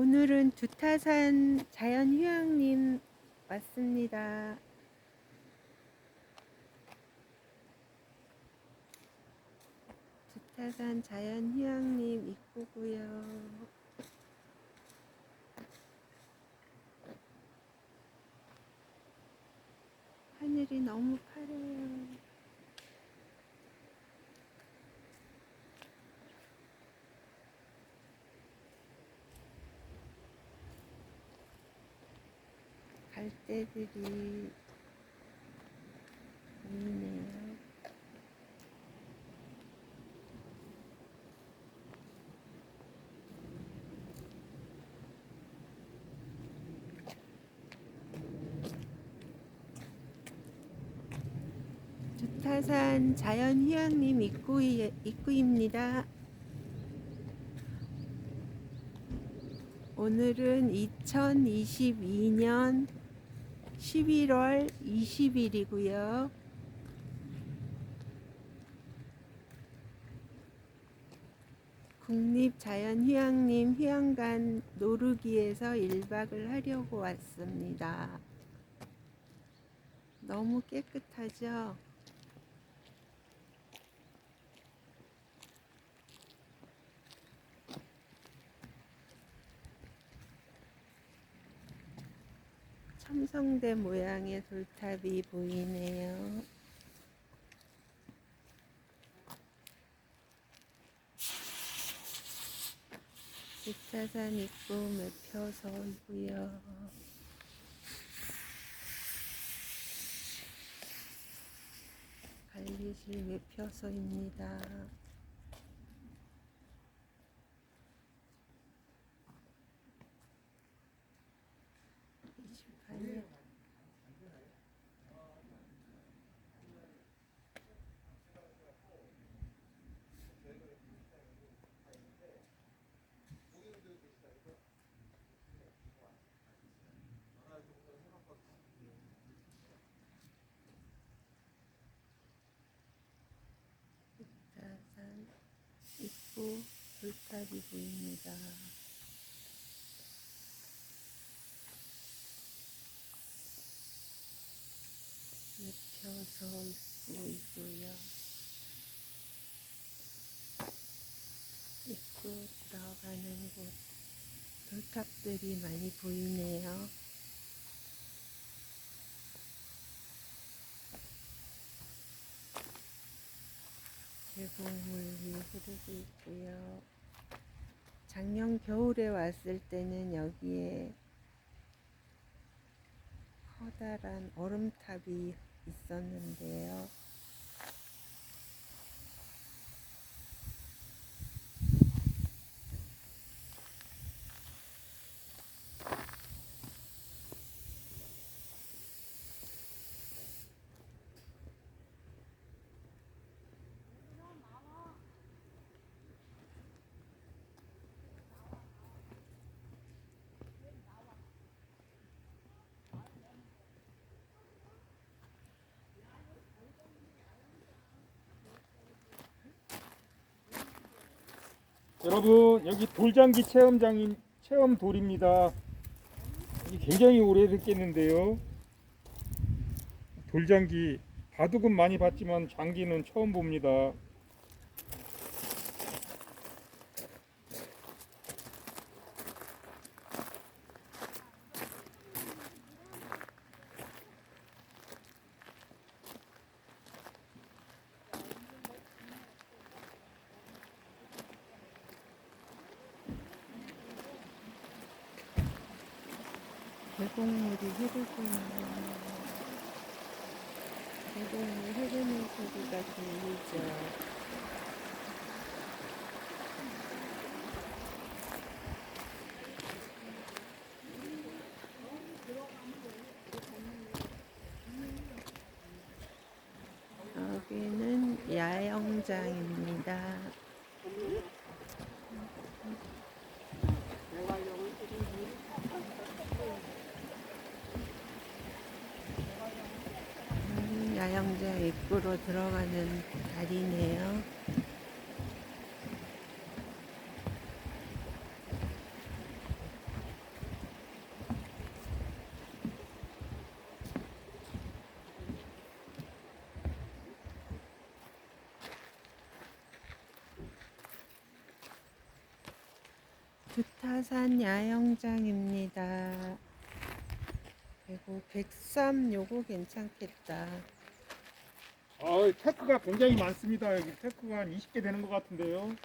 오늘은 두타산 자연휴양림 왔습니다. 두타산 자연휴양림 입구고요. 하늘이 너무 파래요. 갈대들이 보이네요. 두타산 자연휴양림 입구, 입구입니다. 오늘은 2022년 11월 20일이고요. 국립자연휴양림 휴양관 노르기에서 1박을 하려고 왔습니다. 너무 깨끗하죠? 첨성대 모양의 돌탑이 보이네요. 주차산 입구 매표소이고요. 관리실 매표소입니다. 이십팔 자산 입구 돌탑이 보입니다. 입혀서 입구이고요. 입구 들어가는 곳 돌탑들이 많이 보이네요. 계곡물이 흐르고 있고요. 작년 겨울에 왔을 때는 여기에 커다란 얼음탑이 있었는데요. 여러분 여기 돌장기 체험장인 체험 돌입니다. 굉장히 오래됐겠는데요. 돌장기 바둑은 많이 봤지만 장기는 처음 봅니다. 계곡물이 흐르고 있네요. 계곡물 흐르는 소리가 들리죠. 여기는 야영장입니다. 걸어 들어가는 다리네요. 두타산 야영장입니다. 그리고 백삼 요거 괜찮겠다. 아, 테크가 굉장히 많습니다. 여기 테크가 한 20개 되는 것 같은데요.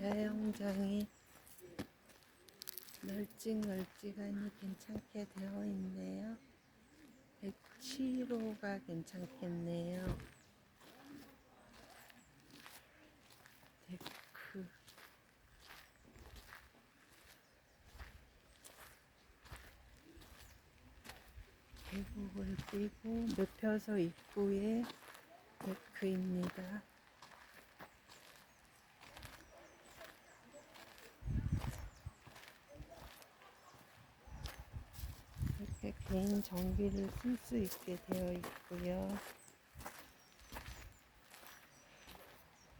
야영장이 널찍널찍하니 괜찮게 되어 있네요. 107호가 괜찮겠네요. 데크. 띄고 늪혀서 입구에 데크입니다. 이렇게 개인 전기를 쓸 수 있게 되어 있고요.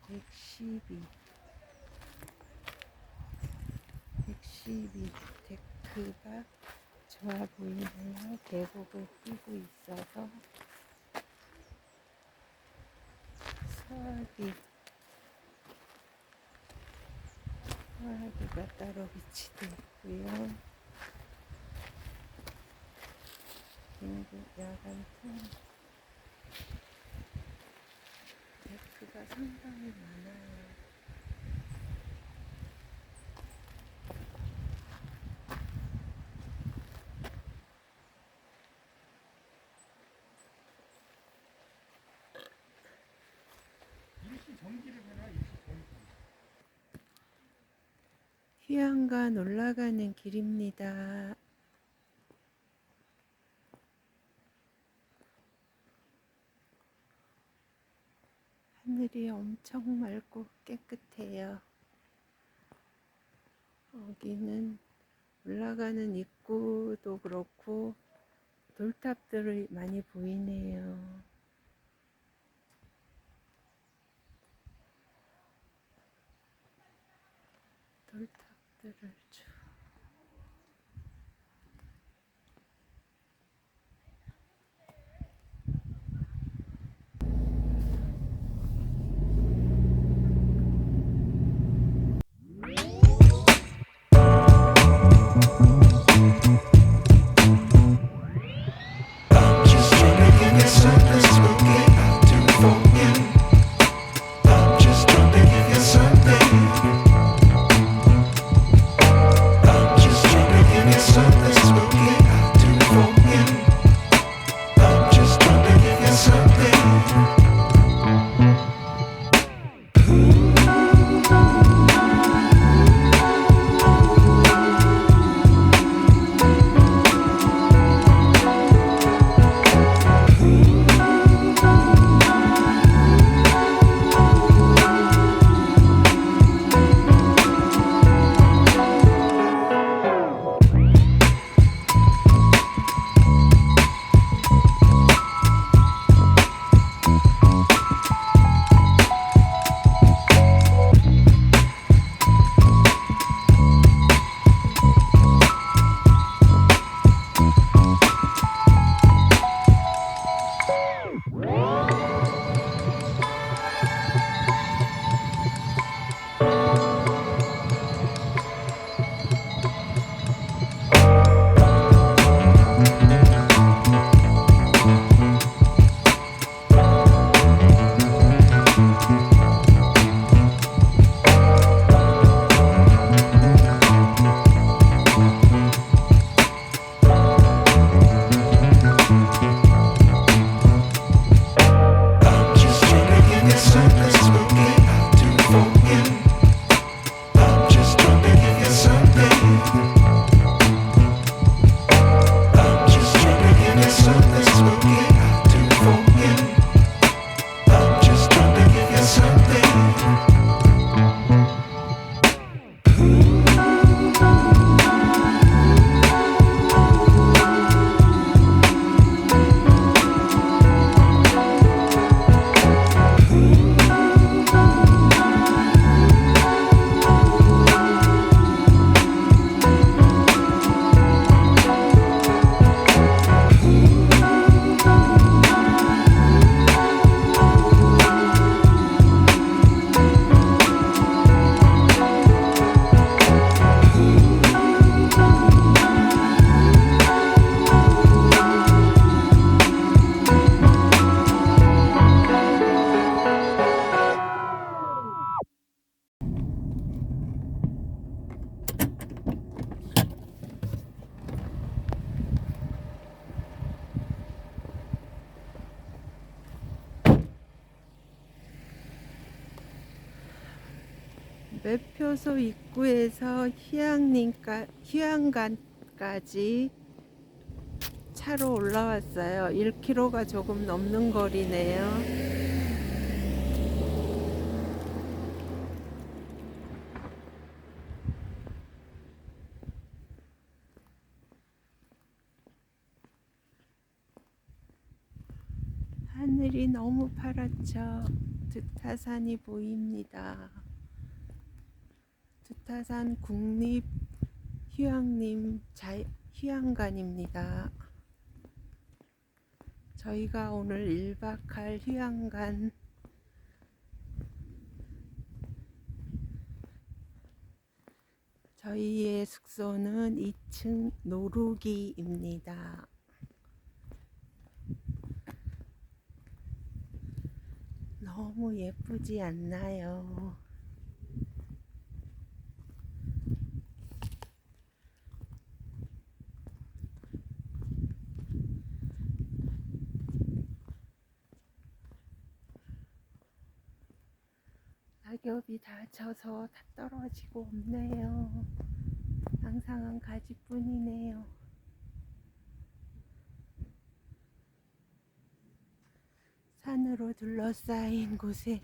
112 112 데크가 좋아 보이네요. 계곡을 끼고 있어서 서하기 서하기가 따로 위치되어 있고요. 중국 야간 투어 데크가 상당히 많아요. 일시 전기를 해놔, 일시 전기. 휴양간 올라가는 길입니다. 하늘이 엄청 맑고 깨끗해요. 여기는 올라가는 입구도 그렇고 돌탑들이 많이 보이네요. 돌탑 매표소 입구에서 휴양림까 휴양간까지 차로 올라왔어요. 1km가 조금 넘는 거리네요. 하늘이 너무 파랗죠. 두타산이 보입니다. 두타산 국립 휴양림 자, 휴양관입니다. 저희가 오늘 1박할 휴양관 저희의 숙소는 2층 노루기입니다. 너무 예쁘지 않나요? 다 져서 다 떨어지고 없네요. 항상 한 가지뿐이네요. 산으로 둘러싸인 곳에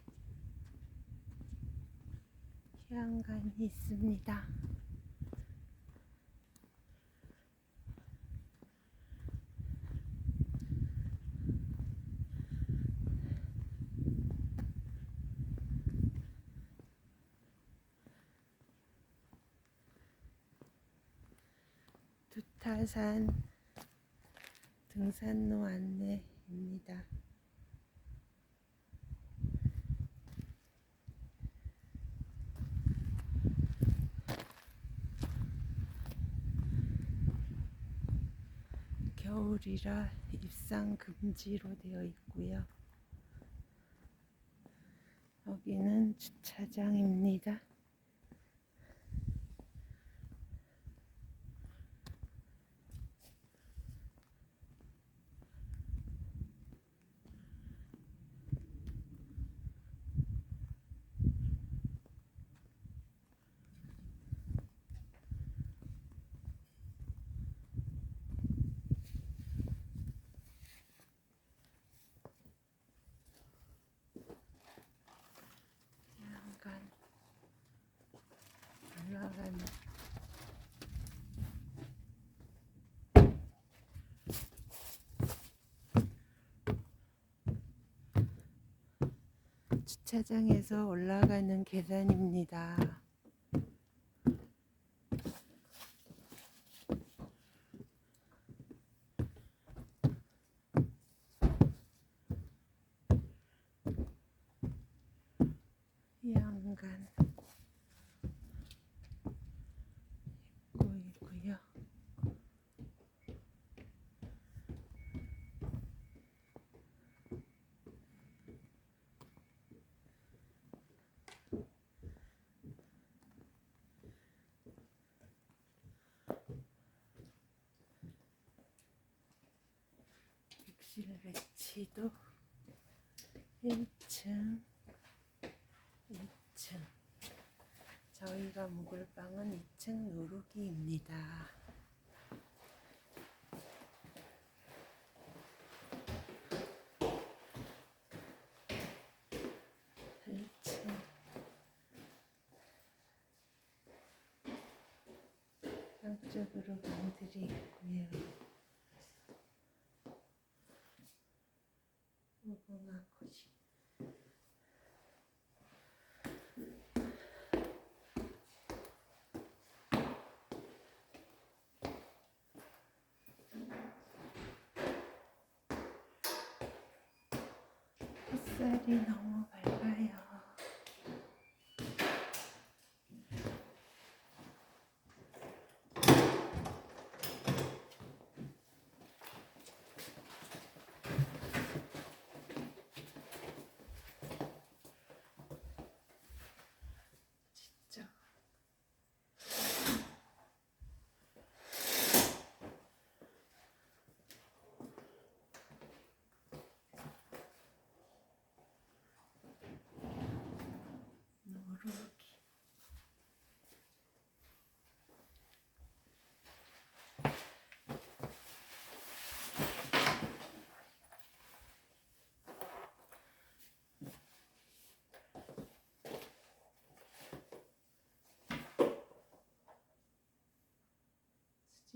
휴양관이 있습니다. 두타산 등산로 안내입니다. 겨울이라 입상 금지로 되어 있고요. 여기는 주차장입니다. 약간 올라가는 주차장에서 올라가는 계단입니다. 양간 입구이고요. 객 실 배치도 1층 2층 저희가 묵을 방은 2층 노루기입니다. 일층 양쪽으로 문들이 있고요. 我们回去。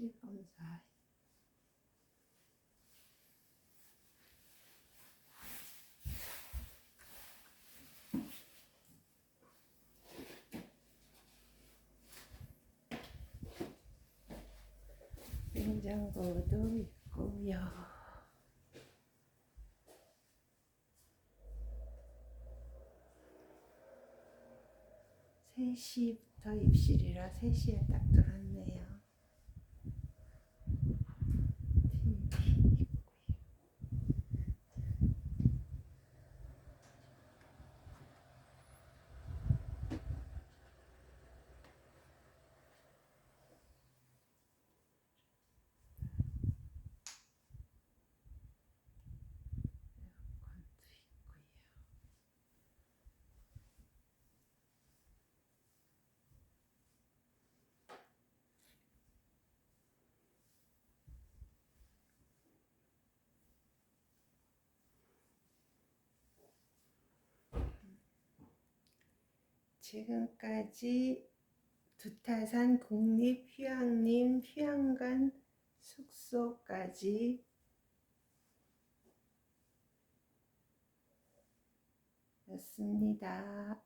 실검사 냉장고도 있고요. 3시부터 입실이라 3시에 딱 들었네요. TV 있고요. 에어컨도 있고요. 지금까지 두타산 국립 휴양림 휴양관 숙소까지 였습니다.